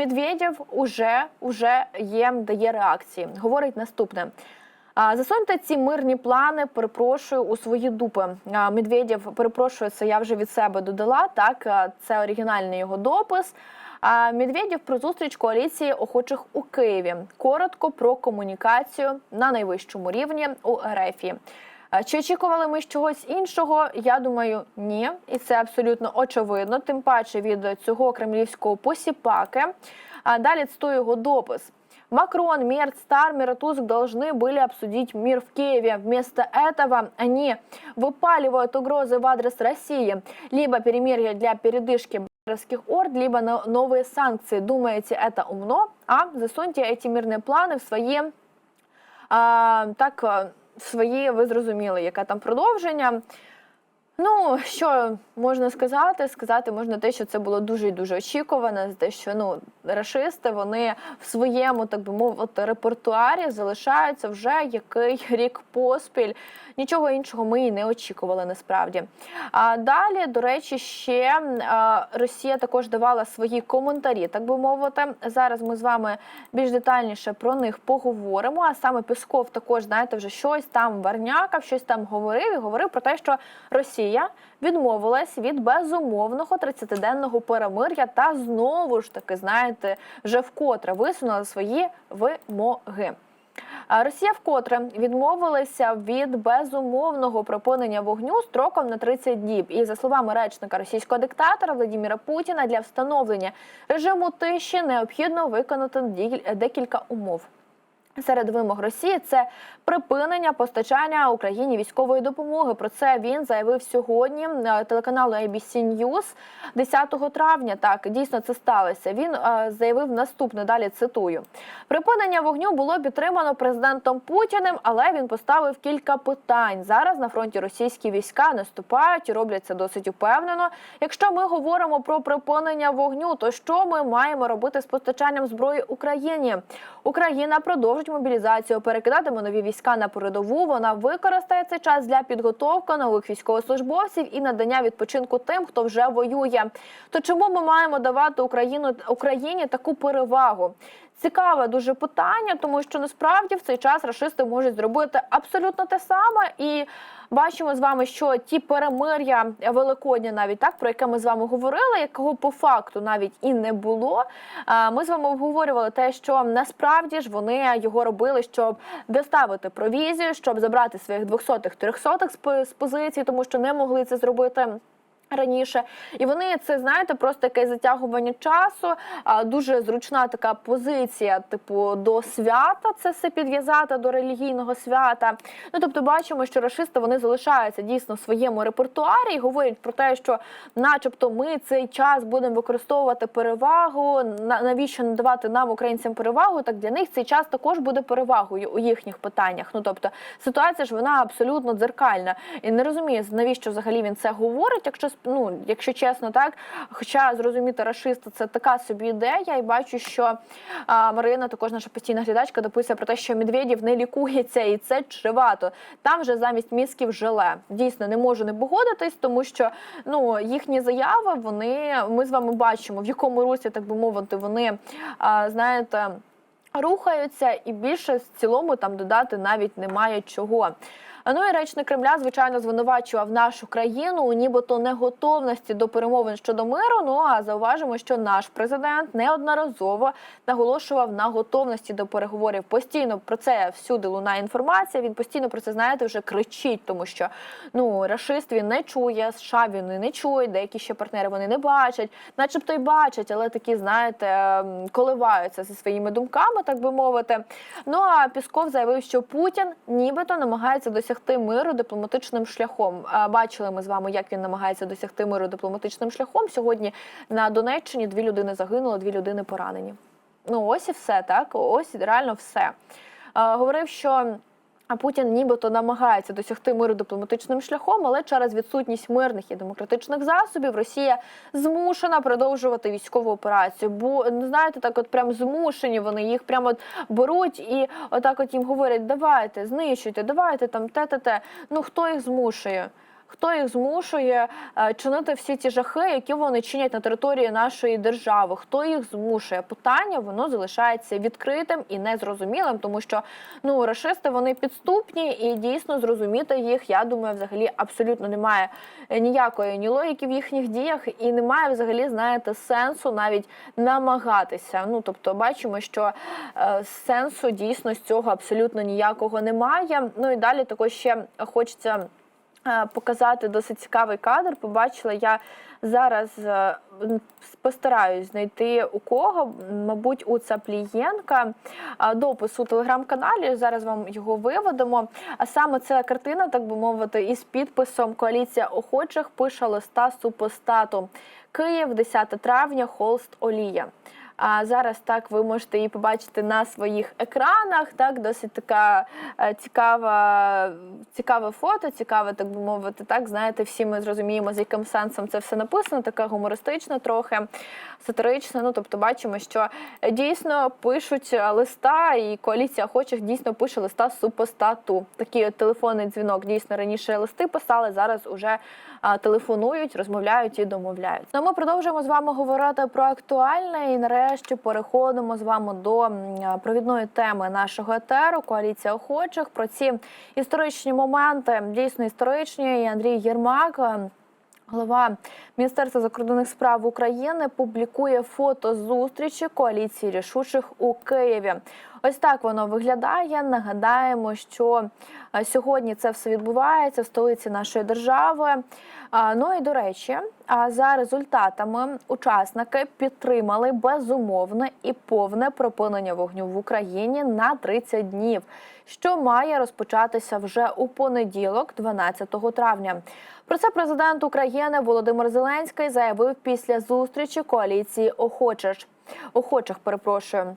Медведєв уже, уже є, дає реакції. Говорить наступне. Засуньте ці мирні плани, перепрошую у свої дупи. Медведєв, перепрошую, це я вже від себе додала. Так, це оригінальний його допис. Медведєв про зустріч коаліції охочих у Києві. Коротко про комунікацію на найвищому рівні у РФ. А Чи очікували ми чогось іншого? Я думаю, ні, і це абсолютно очевидно. Тим паче від цього кремлівського посіпаки. А далі цитую його допис. Макрон, Мерц, Стармер и Туск должны были обсудить мир в Киеве. Вместо этого они выпаливают угрозы в адрес России. Либо перемирие для передышки бандеровских орд, либо но- новые санкции. Думаете, это умно? А засуньте эти мирные планы в свои а, так, а, в свої, ви зрозуміли, яке там продовження. Ну, що можна сказати? Сказати можна те, що це було дуже і дуже очікувано, те, що ну рашисти вони в своєму, так би мовити, репертуарі залишаються вже який рік поспіль. Нічого іншого ми і не очікували насправді. А далі, до речі, ще Росія також давала свої коментарі, так би мовити. Зараз ми з вами більш детальніше про них поговоримо. А саме Пісков також, знаєте, вже щось там варнякав, щось там говорив і говорив про те, що Росія відмовилась від безумовного 30-денного перемир'я та знову ж таки, знаєте, вже вкотре висунула свої вимоги. Росія вкотре відмовилася від безумовного припинення вогню строком на 30 діб. І за словами речника російського диктатора Владимира Путіна, для встановлення режиму тиші необхідно виконати декілька умов. Серед вимог Росії це припинення постачання Україні військової допомоги. Про це він заявив сьогодні е, телеканалу ABC News 10 травня. Так дійсно це сталося. Він е, заявив наступне. Далі цитую: припинення вогню було підтримано президентом Путіним, але він поставив кілька питань. Зараз на фронті російські війська наступають і роблять це досить упевнено. Якщо ми говоримо про припинення вогню, то що ми маємо робити з постачанням зброї Україні? Україна продовжить мобілізацію, перекидатиме нові війська на передову. Вона використає цей час для підготовки нових військовослужбовців і надання відпочинку тим, хто вже воює. То чому ми маємо давати Україну Україні таку перевагу? Цікаве дуже питання, тому що насправді в цей час рашисти можуть зробити абсолютно те саме і. Бачимо з вами, що ті перемир'я Великодня, навіть так про яке ми з вами говорили, якого по факту навіть і не було. Ми з вами обговорювали те, що насправді ж вони його робили, щоб доставити провізію, щоб забрати своїх 200-х, 300-х з по- з позицій, тому що не могли це зробити. Раніше і вони це знаєте, просто якесь затягування часу. Дуже зручна така позиція, типу до свята, це все підв'язати до релігійного свята. Ну тобто, бачимо, що рашисти вони залишаються дійсно в своєму репертуарі і говорять про те, що, начебто, ми цей час будемо використовувати перевагу. на- навіщо надавати нам українцям перевагу? Так для них цей час також буде перевагою у їхніх питаннях. Ну тобто ситуація ж вона абсолютно дзеркальна. І не розумію, навіщо взагалі він це говорить, якщо ну, якщо чесно, так. Хоча зрозуміти рашиста це така собі ідея, і бачу, що а, Марина, також наша постійна глядачка, дописує про те, що Медведєв не лікується, і це чревато. Там вже замість мізків желе. Дійсно, не можу не погодитись, тому що ну їхні заяви, вони ми з вами бачимо, в якому русі, так би мовити, вони а, знаєте. Рухаються і більше в цілому там додати навіть немає чого. Ну і речник Кремля, звичайно, звинувачував нашу країну у нібито неготовності до перемовин щодо миру. Ну а зауважимо, що наш президент неодноразово наголошував на готовності до переговорів. Постійно про це всюди лунає інформація. Він постійно про це знаєте вже кричить, тому що ну рашист він не чує, США він не чує, деякі ще партнери вони не бачать, начебто й бачать, але такі, знаєте, ем, коливаються зі своїми думками, так би мовити. Ну а Пісков заявив, що Путін нібито намагається досягти миру дипломатичним шляхом. Бачили ми з вами, як він намагається досягти миру дипломатичним шляхом. Сьогодні на Донеччині дві людини загинули, дві людини поранені. Ну ось і все так. Ось реально все. Говорив, що. А Путін нібито намагається досягти миру дипломатичним шляхом, але через відсутність мирних і демократичних засобів Росія змушена продовжувати військову операцію. Бо ну знаєте, так от прям змушені вони їх прямо от беруть і отак от їм говорять: давайте, знищуйте, давайте там те те те. Ну хто їх змушує? Хто їх змушує е, чинити всі ті жахи, які вони чинять на території нашої держави? Хто їх змушує? Питання воно залишається відкритим і незрозумілим, тому що ну рашисти вони підступні і дійсно зрозуміти їх. Я думаю, взагалі абсолютно немає е, ніякої ні логіки в їхніх діях, і немає взагалі, знаєте, сенсу навіть намагатися. Ну тобто, бачимо, що е, сенсу дійсно з цього абсолютно ніякого немає. Ну і далі також ще хочеться. Е, Показати досить цікавий кадр. Побачила я зараз е, постараюсь знайти у кого, мабуть, у Цаплієнка е, допис у телеграм-каналі. Зараз вам його виведемо. А саме це картина, так би мовити, із підписом Коаліція охочих пише листа супостату. Київ, 10 травня, холст Олія. А зараз так ви можете її побачити на своїх екранах. Так, досить така е, цікава, цікаве фото, цікаве, так би мовити. Так, знаєте, всі ми зрозуміємо, з яким сенсом це все написано, таке гумористичне, трохи сатиричне. Ну, тобто, бачимо, що дійсно пишуть листа, і коаліція охочих дійсно пише листа супостату. Такий от телефонний дзвінок. Дійсно раніше листи писали, зараз уже телефонують, розмовляють і домовляють. Ну, ми продовжуємо з вами говорити про актуальне і нарешті переходимо з вами до провідної теми нашого етеру коаліція охочих про ці історичні моменти, дійсно історичні. І Андрій Єрмак. Голова Міністерства закордонних справ України публікує фото зустрічі коаліції рішучих у Києві. Ось так воно виглядає. Нагадаємо, що сьогодні це все відбувається в столиці нашої держави. Ну і до речі, за результатами учасники підтримали безумовне і повне припинення вогню в Україні на 30 днів, що має розпочатися вже у понеділок, 12 травня. Про це президент України Володимир Зеленський заявив після зустрічі коаліції охочих. Охочих, перепрошую.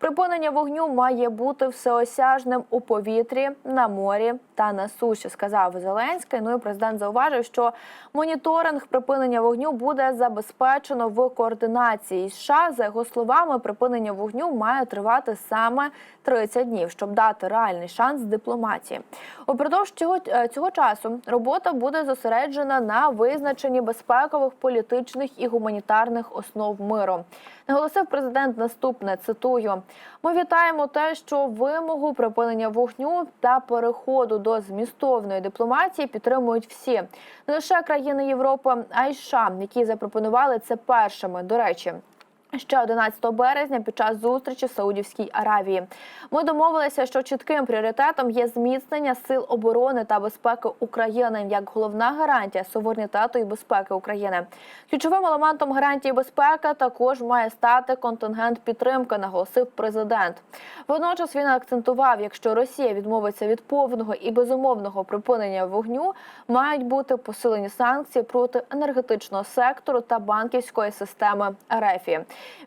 Припинення вогню має бути всеосяжним у повітрі, на морі та на суші, сказав Зеленський. Ну і президент зауважив, що моніторинг припинення вогню буде забезпечено в координації США. За його словами, припинення вогню має тривати саме 30 днів, щоб дати реальний шанс дипломатії. Упродовж цього, е, цього часу робота буде зосереджена на визначенні безпекових, політичних і гуманітарних основ миру. Наголосив президент наступне. Цитую: ми вітаємо те, що вимогу припинення вогню та переходу до змістовної дипломатії підтримують всі не лише країни Європи, а й США, які запропонували це першими. До речі. Ще 11 березня під час зустрічі в Саудівській Аравії ми домовилися, що чітким пріоритетом є зміцнення сил оборони та безпеки України як головна гарантія суверенітету і безпеки України. Ключовим елементом гарантії безпеки також має стати контингент підтримки, наголосив президент. Водночас він акцентував, якщо Росія відмовиться від повного і безумовного припинення вогню, мають бути посилені санкції проти енергетичного сектору та банківської системи РФ.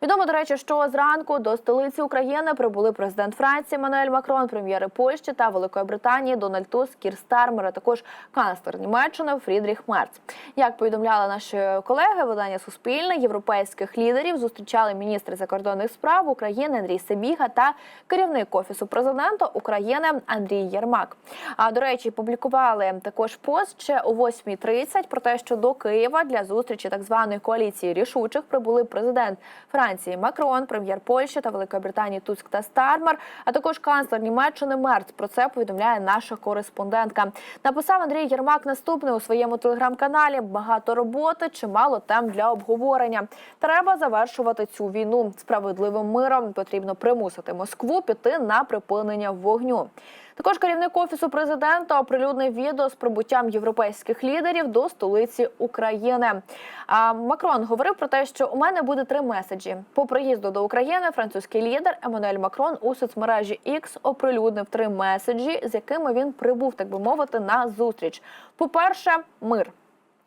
Відомо, до речі, що зранку до столиці України прибули президент Франції Мануель Макрон, прем'єри Польщі та Великої Британії Дональд Туск, Кір Стармер, а також канцлер Німеччини Фрідріх Мерц. Як повідомляли наші колеги, видання Суспільне європейських лідерів зустрічали міністри закордонних справ України Андрій Себіга та керівник офісу президента України Андрій Єрмак. А до речі, публікували також пост ще о 8.30 про те, що до Києва для зустрічі так званої коаліції рішучих прибули президент Франції Макрон, прем'єр Польщі та Великої Британії Туск та Стармер, а також канцлер Німеччини Мерц. Про це повідомляє наша кореспондентка. Написав Андрій Єрмак наступне у своєму телеграм-каналі. Багато роботи, чимало тем для обговорення. Треба завершувати цю війну справедливим миром. Потрібно примусити Москву піти на припинення вогню. Також керівник офісу президента оприлюднив відео з прибуттям європейських лідерів до столиці України. А Макрон говорив про те, що у мене буде три меседжі. По приїзду до України французький лідер Еммануель Макрон у соцмережі X оприлюднив три меседжі, з якими він прибув, так би мовити, на зустріч. По перше, мир.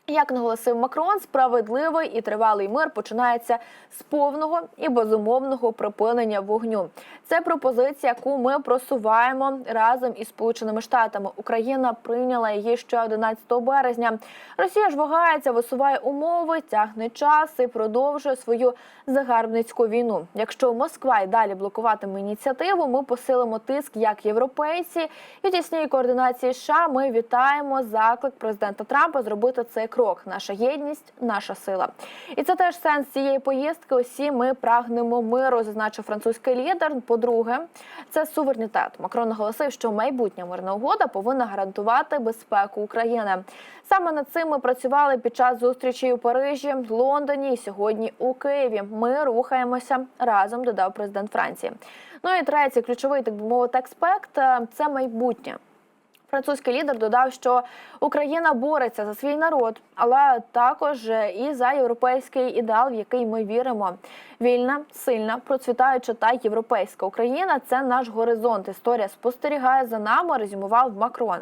Як наголосив Макрон, справедливий і тривалий мир починається з повного і безумовного припинення вогню. Це пропозиція, яку ми просуваємо разом із Сполученими Штатами. Україна прийняла її ще 11 березня. Росія ж вагається, висуває умови, тягне час і продовжує свою загарбницьку війну. Якщо Москва й далі блокуватиме ініціативу, ми посилимо тиск як європейці і тісній координації США. Ми вітаємо заклик президента Трампа зробити цей крок. Наша єдність, наша сила. І це теж сенс цієї поїздки. Усі ми прагнемо миру, зазначив французький лідер. По-друге, це суверенітет. Макрон наголосив, що майбутня мирна угода повинна гарантувати безпеку України. Саме над цим ми працювали під час зустрічі у Парижі, Лондоні і сьогодні у Києві. Ми рухаємося разом, додав президент Франції. Ну і третій ключовий, так би мовити, аспект – це майбутнє. Французький лідер додав, що Україна бореться за свій народ, але також і за європейський ідеал, в який ми віримо. Вільна, сильна, процвітаюча та європейська Україна це наш горизонт. Історія спостерігає за нами. Резюмував Макрон.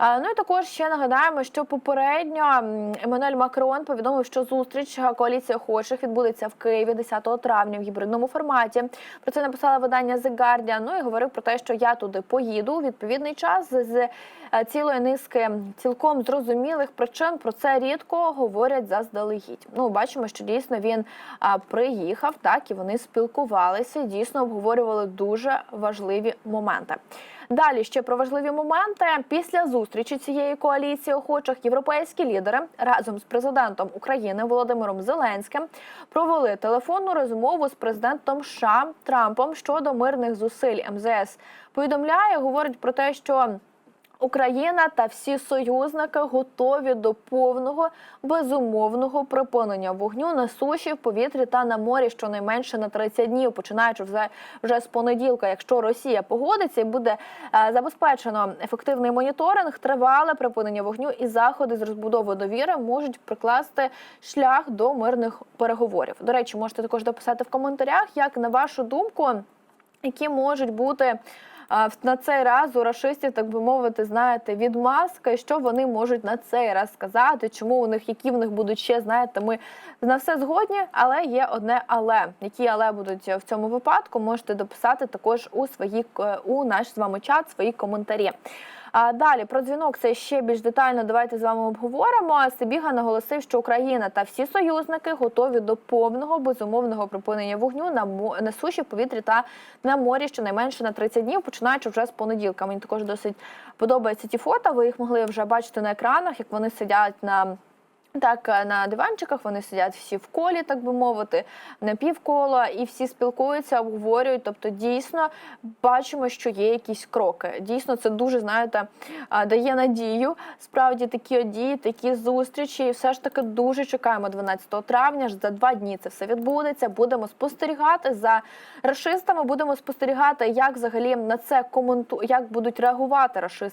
Ну і також ще нагадаємо, що попередньо Еммануель Макрон повідомив, що зустріч коаліції охочих відбудеться в Києві 10 травня в гібридному форматі. Про це написала видання The Guardian. Ну і говорив про те, що я туди поїду у відповідний час з цілої низки цілком зрозумілих причин. Про це рідко говорять заздалегідь. Ну бачимо, що дійсно він приїхав, так і вони спілкувалися. Дійсно обговорювали дуже важливі моменти. Далі ще про важливі моменти після зустрічі цієї коаліції охочих європейські лідери разом з президентом України Володимиром Зеленським провели телефонну розмову з президентом США Трампом щодо мирних зусиль МЗС. Повідомляє, говорить про те, що Україна та всі союзники готові до повного безумовного припинення вогню на суші, в повітрі та на морі щонайменше на 30 днів, починаючи вже, вже з понеділка. Якщо Росія погодиться і буде е, забезпечено ефективний моніторинг, тривале припинення вогню і заходи з розбудови довіри можуть прикласти шлях до мирних переговорів. До речі, можете також дописати в коментарях, як на вашу думку, які можуть бути. На цей раз у рашистів, так би мовити, знаєте, відмазка, і що вони можуть на цей раз сказати, чому у них, які в них будуть ще, знаєте, ми на все згодні, але є одне але. Які але будуть в цьому випадку, можете дописати також у свої у наш з вами чат свої коментарі. А далі про дзвінок це ще більш детально. Давайте з вами обговоримо. Сибіга наголосив, що Україна та всі союзники готові до повного безумовного припинення вогню на на суші, повітрі та на морі щонайменше на 30 днів, починаючи вже з понеділка. Мені також досить подобаються ті фото. Ви їх могли вже бачити на екранах, як вони сидять на. Так, е, на диванчиках вони сидять всі в колі, так би мовити, на півкола, і всі спілкуються, обговорюють. Тобто, дійсно бачимо, що є якісь кроки. Дійсно, це дуже знаєте, дає надію. Справді такі дії, такі зустрічі. І все ж таки дуже чекаємо 12 травня. ж За два дні це все відбудеться. Будемо спостерігати за рашистами. Будемо спостерігати, як взагалі на це коменту, як будуть реагувати рашисти